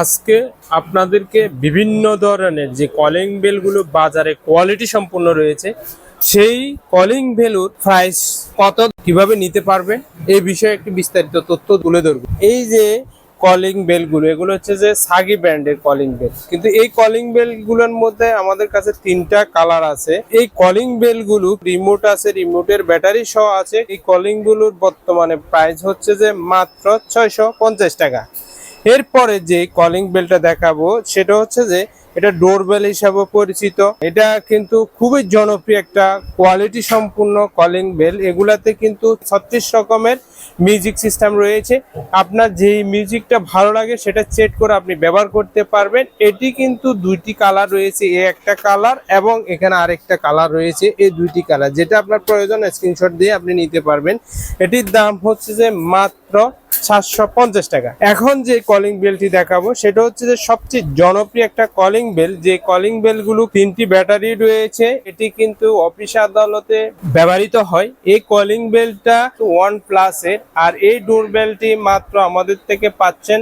আজকে আপনাদেরকে বিভিন্ন ধরনের যে কলিং বেলগুলো বাজারে কোয়ালিটি সম্পূর্ণ রয়েছে, সেই কলিং বেলুর প্রাইস কত, কীভাবে নিতে পারবে, এই বিষয়ে একটি বিস্তারিত তথ্য তুলে ধরব। এই যে কলিং বেলগুলো এগুলো হচ্ছে যে সাগি ব্র্যান্ডের কলিং বেল কিন্তু এই কলিং বেলগুলোর মধ্যে আমাদের কাছে তিনটা কালার আছে। এই কলিং বেলগুলো রিমোট আছে রিমোটের ব্যাটারি সহ আছে। এই কলিংগুলোর বর্তমানে প্রাইস হচ্ছে যে মাত্র ছয়শো পঞ্চাশ টাকা। এরপরে যে কলিং বেলটা দেখাবো, সেটা হচ্ছে যে এটা ডোরবেল হিসাবে পরিচিত। এটা কিন্তু খুবই জনপ্রিয় একটা কোয়ালিটি সম্পূর্ণ কলিং বেল এগুলাতে কিন্তু ছত্রিশ রকমের মিউজিক সিস্টেম রয়েছে। আপনার যেই মিউজিকটা ভালো লাগে, সেটা সেট করে আপনি ব্যবহার করতে পারবেন। এটি কিন্তু দুইটি কালার রয়েছে, এ একটা কালার এবং এখানে আরেকটা কালার রয়েছে, এই দুইটি কালার যেটা আপনার প্রয়োজন স্ক্রিনশট দিয়ে আপনি নিতে পারবেন। এটির দাম হচ্ছে যে মাত্র সাতশো পঞ্চাশ টাকা। এখন যে কলিং বেলটি দেখাবো, সেটা হচ্ছে যে সবচেয়ে জনপ্রিয় একটা কলিং বেল যে কলিং বেলগুলো তিনটি ব্যাটারি রয়েছে, এটি কিন্তু অফিস আদালতে ব্যবহৃত হয়। এই কলিং বেলটা ওয়ান প্লাসের আর এই ডোর বেলটি মাত্র আমাদের থেকে পাচ্ছেন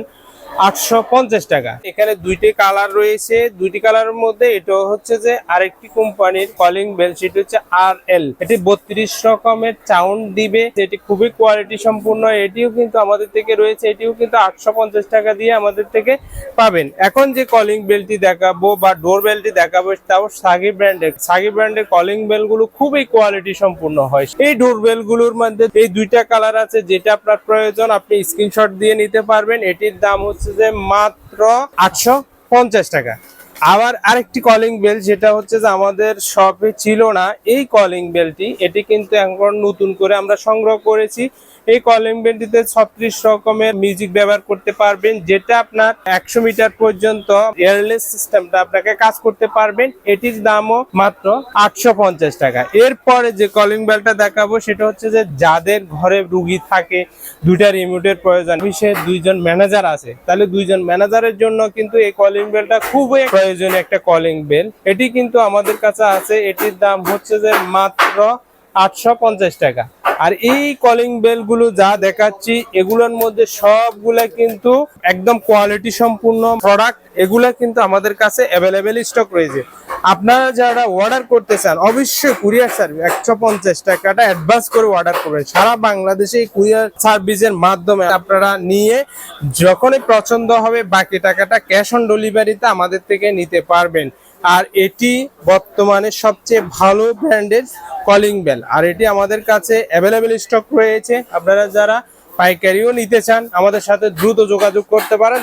আটশো পঞ্চাশ টাকা। এখানে দুইটি কালার রয়েছে। দুইটি কালারের মধ্যে এটা হচ্ছে যে আরেকটি কোম্পানির কলিং বেল সেটি হচ্ছে আর এল এটি বত্রিশ রকমের সাউন্ড দিবে। খুবই কোয়ালিটি সম্পূর্ণ। এটিও কিন্তু আমাদের থেকে রয়েছে। এটিও কিন্তু আটশো পঞ্চাশ টাকা দিয়ে আমাদের থেকে পাবেন। এখন যে কলিং বেলটি দেখাবো বা ডোর বেলটি দেখাবো তাও সাগি ব্র্যান্ডের সাগি ব্র্যান্ডের কলিং বেলগুলো খুবই কোয়ালিটি সম্পূর্ণ হয়। এই ডোর মধ্যে এই দুইটা কালার আছে, যেটা আপনার প্রয়োজন, আপনি স্ক্রিনশট দিয়ে নিতে পারবেন। এটির দাম হচ্ছে যে মাত্র আটশো পঞ্চাশ টাকা। আবার আরেকটি কলিং বেল যেটা হচ্ছে যে আমাদের শপে ছিল না। এই কলিং বেলটি এটি কিন্তু এখন নতুন করে আমরা সংগ্রহ করেছি। এই কলিং বেলটিতে ছত্রিশ রকমের মিউজিক ব্যবহার করতে পারবেন, যেটা আপনার একশো মিটার পর্যন্ত এয়ারলেস সিস্টেমটা আপনাকে কাজ করতে পারবেন। এটির দামও মাত্র আটশো পঞ্চাশ টাকা। এরপরে যে কলিং বেলটা দেখাবো, সেটা হচ্ছে যে যাদের ঘরে রুগী থাকে, দুইটা রিমোটের প্রয়োজন। অফিসে দুইজন ম্যানেজার আছে, তাহলে দুইজন ম্যানেজারের জন্য কিন্তু এই কলিং বেলটা খুবই প্রয়োজনীয় একটা কলিং বেল এটি কিন্তু আমাদের কাছে আছে। এটির দাম হচ্ছে যে মাত্র আটশো পঞ্চাশ টাকা। আর এই কলিং বেলগুলো যা দেখাচ্ছি, এগুলোর মধ্যে সবগুলা কিন্তু একদম কোয়ালিটি সম্পূর্ণ প্রোডাক্ট এগুলা কিন্তু আমাদের কাছে অ্যাভেলেবেল স্টক রয়েছে। আপনারা যারা অর্ডার করতে চান, অবশ্যই কুরিয়ার সার্ভিস একশো পঞ্চাশ টাকাটা অ্যাডভান্স করে অর্ডার করবেন। সারা বাংলাদেশে এই কুরিয়ার সার্ভিসের মাধ্যমে আপনারা নিয়ে যখনই পছন্দ হবে, বাকি টাকাটা ক্যাশ অন ডেলিভারিতে আমাদের থেকে নিতে পারবেন। আর এটি বর্তমানে সবচেয়ে ভালো ব্র্যান্ডের কলিং বেল আর এটি আমাদের কাছে অ্যাভেলেবেল স্টক রয়েছে। আপনারা যারা পাইকারিও নিতে চান, আমাদের সাথে দ্রুত যোগাযোগ করতে পারেন।